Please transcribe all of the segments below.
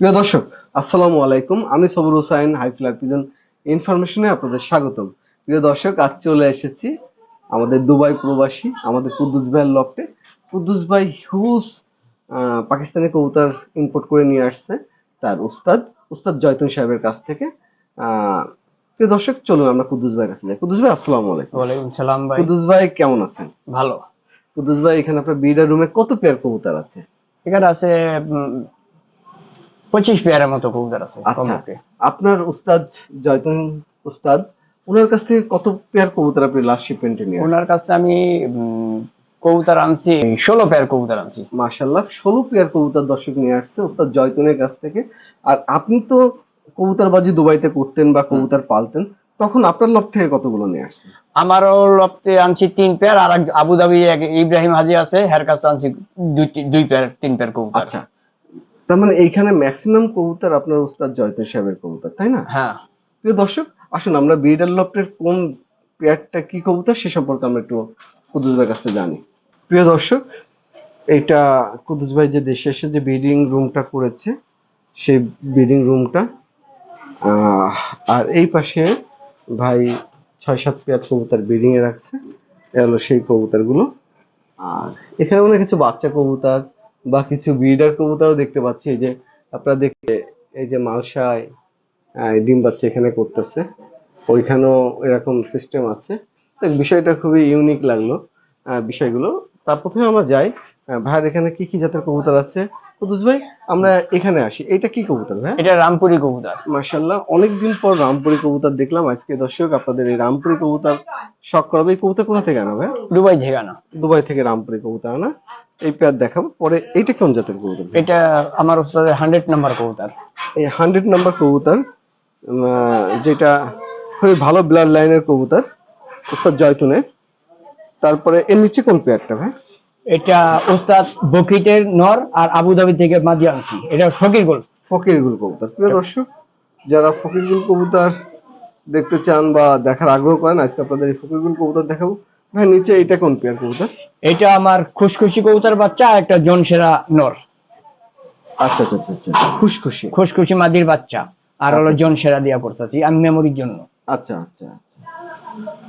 প্রিয় দর্শক আসসালামু আলাইকুম। আমি Sabur Hossain high flyer pigeon ইনফরমেশনে আপনাদের স্বাগতম। প্রিয় দর্শক আজ চলে এসেছি আমাদের দুবাই প্রবাসী আমাদের কুদ্দুস ভাইয়ের লফটে। কুদ্দুস ভাই হিউজ পাকিস্তানি কবুতর ইম্পোর্ট করে নিয়ে আসছে তার উস্তাদ উস্তাদ জয়তুন সাহেবের কাছ থেকে। প্রিয় দর্শক চলুন আমরা কুদ্দুস ভাইয়ের কাছে যাই। কুদ্দুস ভাই আসসালামু আলাইকুম। ওয়ালাইকুম সালাম ভাই। কুদ্দুস ভাই কেমন আছেন? ভালো। কুদ্দুস ভাই এখানে আপনার বিডার রুমে কত পেয়ার কবুতর আছে? এখানে আছে পঁচিশ পেয়ারের মতো কবুতর আছে আচ্ছা আপনার উস্তাদ জয়তুন উস্তাদ ওনার কাছ থেকে কত পেয়ার কবুতর আপনি লাস্ট শিপমেন্টে নিয়ে ওনার কাছে আমি কবুতর আনছি ষোলো পেয়ার কবুতর আনছি। মাশাল্লাহ ষোলো পেয়ার কবুতর দর্শক নিয়ে আসছে উস্তাদ জয়তুনের কাছ থেকে। আর আপনি তো কবুতরবাজি দুবাইতে করতেন বা কবুতর পালতেন তখন আপনার লব থেকে কতগুলো নিয়ে আসছে আমারও লপতে আনছি তিন পেয়ার আর আবুধাবি ইব্রাহিম হাজি আছে হের কাছে আনছি দুই দুই পেয়ার তিন পেয়ার কবুতর। আচ্ছা তার মানে এইখানে ম্যাক্সিমাম কবুতর আপনার উস্তাদ জয়তুন সাহেবের কবুতর তাই না? হ্যাঁ। প্রিয় দর্শক আসুন আমরা বিডার লফটের কোন পেয়ারটা কি কবুতর সে সম্পর্কে আমরা একটু কুদুস ভাইয়ের কাছ থেকে জানি। প্রিয় দর্শক এটা কুদুস ভাই যে দেশে এসে যে ব্রিডিং রুমটা করেছে সেই ব্রিডিং রুমটা আর এই পাশে ভাই ছয় সাত পেয়ার কবুতর ব্রিডিং এ রাখছে। এ হলো সেই কবুতরগুলো আর এখানে মনে কিছু বাচ্চা কবুতর বা কিছু ব্রিডার কবুতরও দেখতে পাচ্ছি। এই যে আপনারা দেখতে এই যে মালসায় ডিম বাচ্চা এখানে করতেছে। ওইখানেও এরকম সিস্টেম আছে। তো বিষয়টা খুবই ইউনিক লাগল বিষয়গুলো। তার প্রথমে আমরা যাই ভাইয়ের এখানে কি কি জাতের কবুতর আছে? কুদুস ভাই আমরা এখানে আসি। এটা কি কবুতর ভাই এটা রামপুরি কবুতর। মাশাল্লাহ অনেকদিন পর রামপুরি কবুতর দেখলাম। আজকে দর্শক আপনাদের এই রামপুরি কবুতর শখ করাবে। এই কবুতর কোথা থেকে আনা ভাই দুবাই ঝেগানা দুবাই থেকে রামপুরি কবুতর আনা। এই পেয়ার দেখাবো। পরে এইটা কোন জাতের কবুতর? এটা আমার ওস্তাদের হান্ড্রেড নাম্বার কবুতর। এই হান্ড্রেড নাম্বার কবুতর যেটা খুবই ভালো ব্লাড লাইনের কবুতর উস্তাদ জয়তুনের। তারপরে এর নিচে কোন পেয়ারটা ভাই? এটা ওস্তাদ বকিটের নর আর আবুধাবি থেকে মাদি আনছি। এটা ফকির গোল। ফকিরগুল কবুতর। প্রিয় দর্শক যারা ফকিরগুল কবুতর দেখতে চান বা দেখার আগ্রহ করেন আজকে আপনাদের এই ফকিরগুল কবুতর দেখাবো। ভাই নিচে এটা কোন পেয়ার কবুতর? এটা আমার খুশখুশি কবুতর বাচ্চা আর একটা জনসেরা নর। আচ্ছা আচ্ছা আচ্ছা আচ্ছা। খুশখুশি। খুশখুশি মাদির বাচ্চা। আর হলো আচ্ছা। জনসেরা দিয়া করতেছি আমি মেমোরির জন্য। আচ্ছা আচ্ছা আচ্ছা।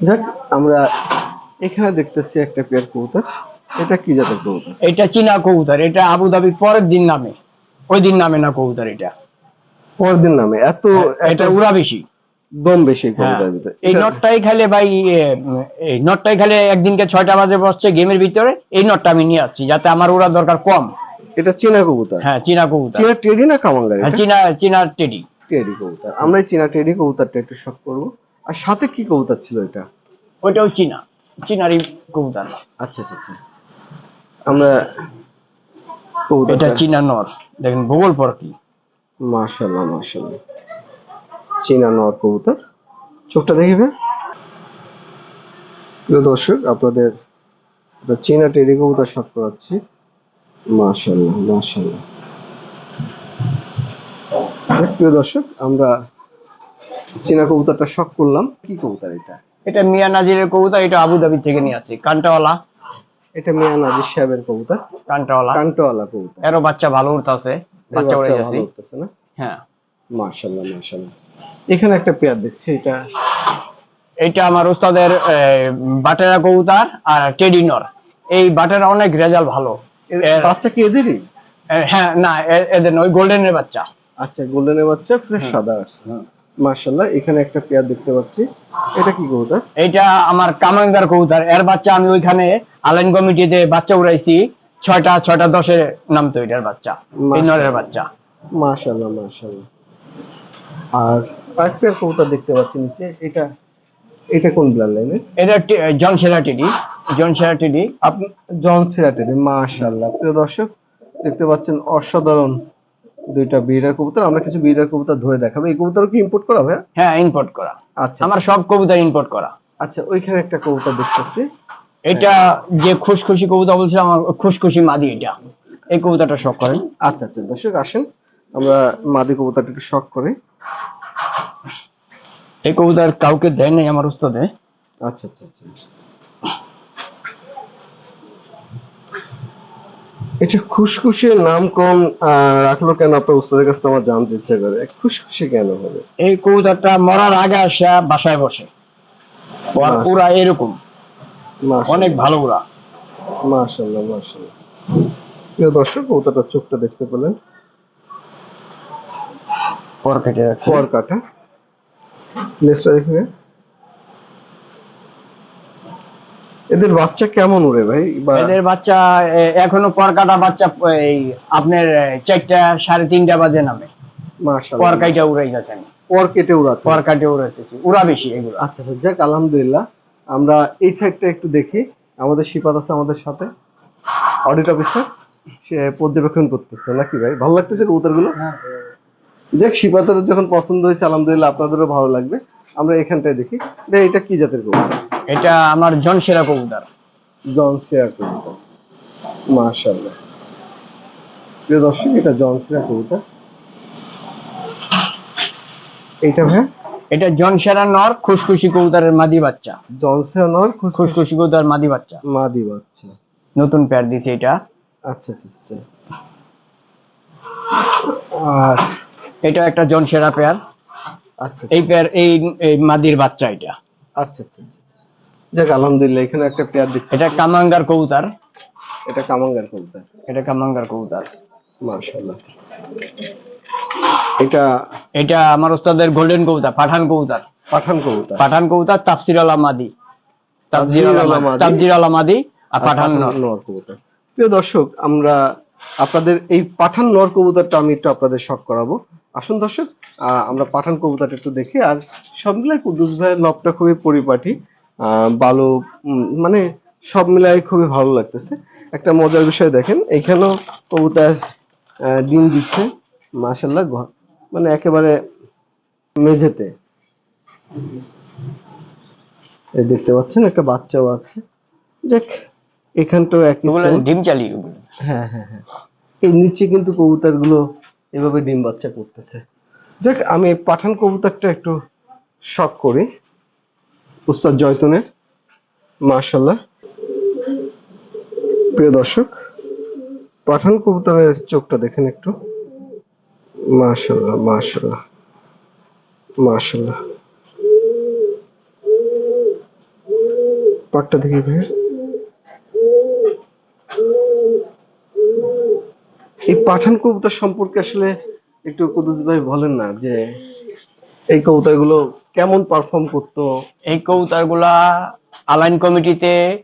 যাক আমরা এখানে দেখতেছি একটা পেয়ার কবুতর। এটা কি জাতের কবুতর? এটা চীনা কবুতর এটা আবুধাবি পরের দিন নামে। ওই দিন নামে না কবুতর এটা। পরের দিন নামে। এত এটা এত উড়া বেশি দম বেশি এই হ্যাঁ। এই নটটাই খালে ভাই এই নটটাই খালে একদিনকে ছয়টা বাজে বসছে গেমের ভিতরে এই নটটা আমি নিয়ে যাচ্ছি যাতে আমার ওরা দরকার কম। এটা চীনা কবুতর? হ্যাঁ চীনা কবুতর। চীনা টেডি না কামাঙ্গারি হ্যাঁ চীনা চীনা টেডি। টেডি কবুতর। আমরা চীনা টেডি কবুতরটা একটু শখ করব। আর সাথে কি কবুতর ছিল এটা? ওইটাও চীনা। চীনারই কবুতর। আচ্ছা আচ্ছা আচ্ছা। আমরা এটা চীনা নর। দেখেন ভূগোল পর কি? মাশাআল্লাহ মাশাআল্লাহ চীনা নর কবুতর। চোখটা দেখিবে প্রিয় দর্শক আপনাদের চীনা টেডি কবুতর শখ করাচ্ছি। মাশাআল্লাহ মাশাআল্লাহ। যাক, প্রিয় দর্শক আমরা চীনা কবুতরটা শখ করলাম। কি কবুতর এটা? এটা মিয়া নাজিরের কবুতর এটা আবুধাবি থেকে নিয়ে আছে কান্টাওয়ালা। এটা মিয়া নাজির সাহেবের কবুতর। কান্টাওয়ালা। কান্টোয়ালা কবুতর। এরও বাচ্চা ভালো উঠতেছে বাচ্চা উড়ে উঠতেছে না? হ্যাঁ। মাশাআল্লাহ মাশাআল্লাহ। এখানে একটা পেয়ার দেখছি এটা? এটা আমার বাটেরা কবুতর আর টেডি নর। এই বাটেরা অনেক রেজাল্ট ভালো। বাচ্চা কি এদেরই? হ্যাঁ না এদের নয় গোল্ডেনের বাচ্চা। আচ্ছা গোল্ডেনের বাচ্চা ফ্রেশ সাদা আসছে মাশাআল্লাহ এখানে একটা পেয়ার দেখতে পাচ্ছি। এটা কি কবুতর? এটা আমার কামাঙ্গার কবুতর। এর বাচ্চা আমি ওইখানে আলাইন কমিটিতে বাচ্চা উড়াইছি। ছয়টা ছয়টা দশে নামতো এটার বাচ্চা। এই নরের বাচ্চা। মাশাআল্লাহ মাশাআল্লাহ। আর আরেক পেয়ার কবুতর দেখতে পাচ্ছি নিচে এটা এটা কোন ব্লাড লাইনের? এটা জন সেরা টেডি জন সেরা টেডি। আপনি জন সিরাটের মাশাআল্লাহ। প্রিয় দর্শক দেখতে পাচ্ছেন অসাধারণ দুইটা বিড়ার কবুতর। আমরা কিছু বিড়ার কবুতর ধরে দেখাবো। এই কবুতর কি ইম্পোর্ট করা ভাইয়া? হ্যাঁ ইম্পোর্ট করা। আচ্ছা। আমার সব কবুতর ইম্পোর্ট করা। আচ্ছা ওইখানে একটা কবুতর দেখতেছি। এটা যে খুশখুশি কবুতর বলছিলাম আমার খুশখুশি মাদি এটা। এই কবুতরটা শখ করেন। আচ্ছা আচ্ছা দর্শক আসেন। আমরা মাদি কবুতরটা একটু শখ করি। এই কবুতর কাউকে দেয় নাই আমার উস্তাদে। আচ্ছা আচ্ছা আচ্ছা। এটা খুশখুশি নামকরণ রাখল কেন? আপনার উস্তাদের কাছে আমার জানতে ইচ্ছা করে। খুশখুশি কেন হবে? এই কবুতরটা মরার আগে আসা বাসায় বসে। ওর এরকম। মাশাআল্লাহ। অনেক ভালো ওরা। মাশাল্লাহ মাশাল্লাহ প্রিয় দর্শক কবুতরটার চোখটা দেখতে পেলেন। পর কেটে রাখছে ফর কাটা। লেজটা দেখবে এদের বাচ্চা কেমন উড়ে ভাই? এদের বাচ্চা এখনও পর কাটা বাচ্চা এই আপনার চারটা সাড়ে তিনটা বাজে নামে। পর মাশাআল্লাহ কাইটা উড়াই গেছেন। পর কেটে উড়াতে পর কাটে উড়াইতেছি। উড়া বেশি এগুলো। আচ্ছা আচ্ছা যাক আলহামদুলিল্লাহ। আমরা এই সাইডটা একটু দেখি। আমাদের শিপাত আছে আমাদের সাথে। অডিট অফিসার সে পর্যবেক্ষণ করতেছে নাকি ভাই? ভালো লাগতেছে কবুতরগুলো? যাক শিপাতের যখন পছন্দ হয়েছে আলহামদুলিল্লাহ আপনাদেরও ভালো লাগবে। আমরা এখানটায় দেখি। এটা এটা কি জাতের কবুতর? এটা আমার জনসেরা কবুতর। জন শেয়ার কবুতর। মাশাআল্লাহ। প্রিয় দর্শক এটা জন শেয়ার কবুতর। এইটা ভাই? এটা জনসেরা নর খুশখুশি কবুতরের মাদি বাচ্চা। জন শেয়ার নর খুশখুশ খুশখুশি কবুতর মাদি বাচ্চা। মাদি বাচ্চা। নতুন প্যার দিছে এটা। আচ্ছা আচ্ছা আচ্ছা। আর এটা একটা জনসেরা পেয়ার আচ্ছা এই পেয়ার এই এই মাদির বাচ্চা এটা। আচ্ছা আচ্ছা আচ্ছা আচ্ছা। যাক আলহামদুলিল্লাহ এখানে একটা পেয়ার দেখতে এটা কামাঙ্গার কবুতর। এটা কামাঙ্গার কবুতর। এটা কামাঙ্গার কবুতর। মাশাআল্লাহ। এটা এটা আমার ওস্তাদের গোল্ডেন কবুতর পাঠান কবুতর। পাঠান কবুতর। পাঠান কবুতর তাফসির আলা মাদি। তাফসির তাফসির আলা মাদি আর আর পাঠান নর। নর কবুতর। প্রিয় দর্শক আমরা আপনাদের এই পাঠান নর কবুতরটা আমি একটু আপনাদের শখ করাবো। আসুন দর্শক আমরা পাঠান কবুতরটা একটু দেখি। আর সব মিলাই কুদ্দুস ভাইয়ের লবটা খুবই পরিপাটি। ভালো মানে সব মিলাই খুবই ভালো লাগতেছে। একটা মজার বিষয় দেখেন এইখানেও কবুতর ডিম দিচ্ছে মাশাল্লাহ ঘ- মানে একেবারে মেঝেতে। এই দেখতে পাচ্ছেন একটা বাচ্চাও আছে। যাক এখানটাও একই ডিম চালিয়ে হ্যাঁ হ্যাঁ হ্যাঁ। এই নিচে কিন্তু কবুতরগুলো এভাবে ডিম বাচ্চা করতেছে। যাক, আমি পাঠান কবুতরটা একটু শখ করি। উস্তাদ জয়তনের। মাশাল্লাহ প্রিয় দর্শক, পাঠান কবুতরের চোখটা দেখেন একটু। মাশাল্লাহ মাশাল্লাহ মাশাল্লাহ পাকটা দেখি ভাই এই পাঠান কবুতর সম্পর্কে আসলে একটু কুদুস ভাই বলেন না যে এই কবুতরগুলো কেমন পারফর্ম করতো? এই কবুতরগুলা আলাইন কমিটিতে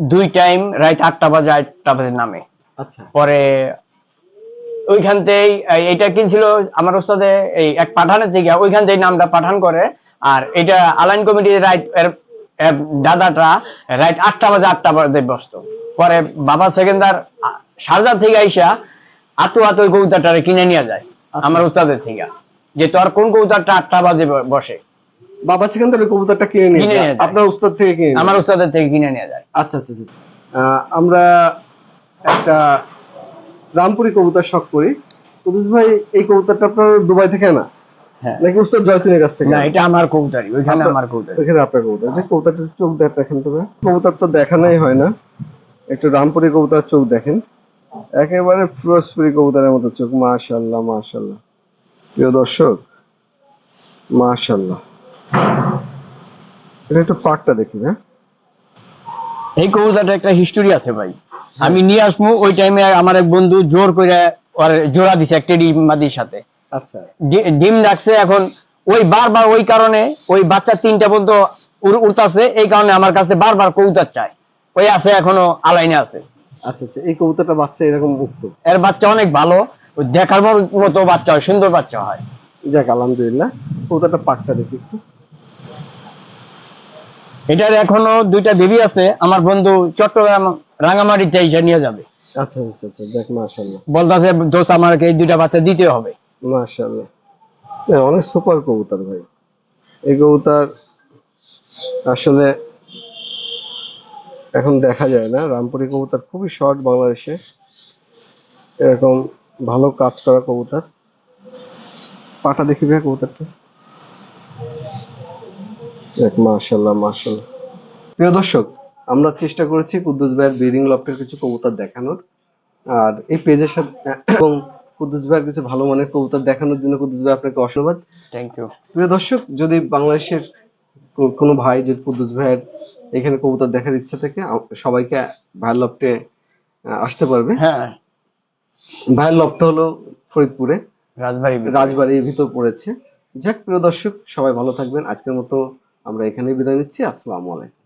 দুই টাইম রাত আটটা বাজে আটটা বাজে নামে। আচ্ছা। পরে ওইখান থেকেই এই- এইটা কিনছিল আমার ওস্তাদে এই এক পাঠানের থেকে ওইখান থেকে নামটা পাঠান করে। আর এটা আলাইন কমিটি রাইট দাদাটা রাইট আটটা বাজে আটটা বাজে বসতো। পরে বাবা সেকেন্দার সারজা থেকে আইসা আতু আতু ওই কবুতরটা কিনে নিয়ে যায় আমার ওস্তাদের থেকে। যে তোর কোন কবুতরটা আটটা বাজে বসে? বাবা সেখান থেকে কবুতরটা কিনে নিয়ে যায়। আপনার উস্তাদ থেকে কিনে আমার যায়। ওস্তাদের থেকে কিনে নিয়ে যায়। আচ্ছা আচ্ছা আচ্ছা আহ, আমরা একটা রামপুরি কবুতর শখ করি। কুদুস ভাই এই কবুতরটা আপনার দুবাই থেকে না হ্যাঁ। নাকি উস্তাদ জয়তুনের কাছ থেকে না এটা আমার কবুতরই ওইখানে আমার কবুতর। এখানে আপনার কবুতর। কবুতরটার চোখ দেখ দেখেন তো। কবুতর তো দেখানোই হয় না। একটু রামপুরি কবুতর চোখ দেখেন। একেবারে ফিরোজপুরি কবুতরের মতো চোখ মাশাল্লাহ মাশাল্লাহ প্রিয় দর্শক মাশাল্লাহ এটা একটু পাকটা দেখি হ্যাঁ? এই কবুতরটা একটা হিস্টোরি আছে ভাই। আমি নিয়ে আসব ওই টাইমে আমার এক বন্ধু জোর করে ওর জোড়া দিছে একটা ডিম মাদির সাথে। আচ্ছা। ডিম রাখছে এখন ওই বারবার ওই কারণে ওই বাচ্চা তিনটা পর্যন্ত উড়- উড়তাছে এই কারণে আমার কাছে বারবার কবুতর চায়। ওই আছে এখনও আলাইনে আছে। আচ্ছা আচ্ছা এই কবুতরটা বাচ্চা এরকম মুক্ত এর বাচ্চা অনেক ভালো দেখার মতো বাচ্চা হয় সুন্দর বাচ্চা হয়। যাক আলহামদুলিল্লাহ। কবুতরটা পাকটা দেখি একটু। এটার এখনও দুইটা বেবি আছে আমার বন্ধু চট্টগ্রাম রাঙামাটিতে এসে নিয়ে যাবে। আচ্ছা আচ্ছা আচ্ছা যাক মাশাল্লাহ বলতেছে দোষ আমাকে এই দুইটা বাচ্চা দিতে হবে। মাশাল্লাহ হ্যাঁ, অনেক সুপার কবুতর ভাই। এই কবুতর আসলে এখন দেখা যায় না। রামপুরি কবুতর খুবই শর্ট বাংলাদেশে। এরকম ভালো কাজ করা কবুতর। পাটা দেখি ভাই কবুতরটা। দেখ মাশাল্লাহ মাশাল্লাহ প্রিয় দর্শক আমরা চেষ্টা করেছি কুদ্দুস ভাইয়ের ব্রিডিং লফটের কিছু কবুতর দেখানোর। আর এই পেজের সাথে এবং কুদ্দুস ভাইয়ের কিছু ভালো মানের কবুতর দেখানোর জন্য কুদ্দুস ভাই আপনাকে অসংবাদ থ্যাংক ইউ প্রিয় দর্শক যদি বাংলাদেশের কোনো ভাই যদি কুদ্দুস ভাইয়ের এখানে কবুতর দেখার ইচ্ছা থাকে সবাইকে ভাইয়ের লপ্টে আসতে পারবে। হ্যাঁ। ভাইয়ের লফট হলো ফরিদপুরে। রাজবাড়ি রাজবাড়ির ভিতর পড়েছে। যাক প্রিয় দর্শক সবাই ভালো থাকবেন। আজকের মতো আমরা এখানেই বিদায় নিচ্ছি। আসসালামু আলাইকুম।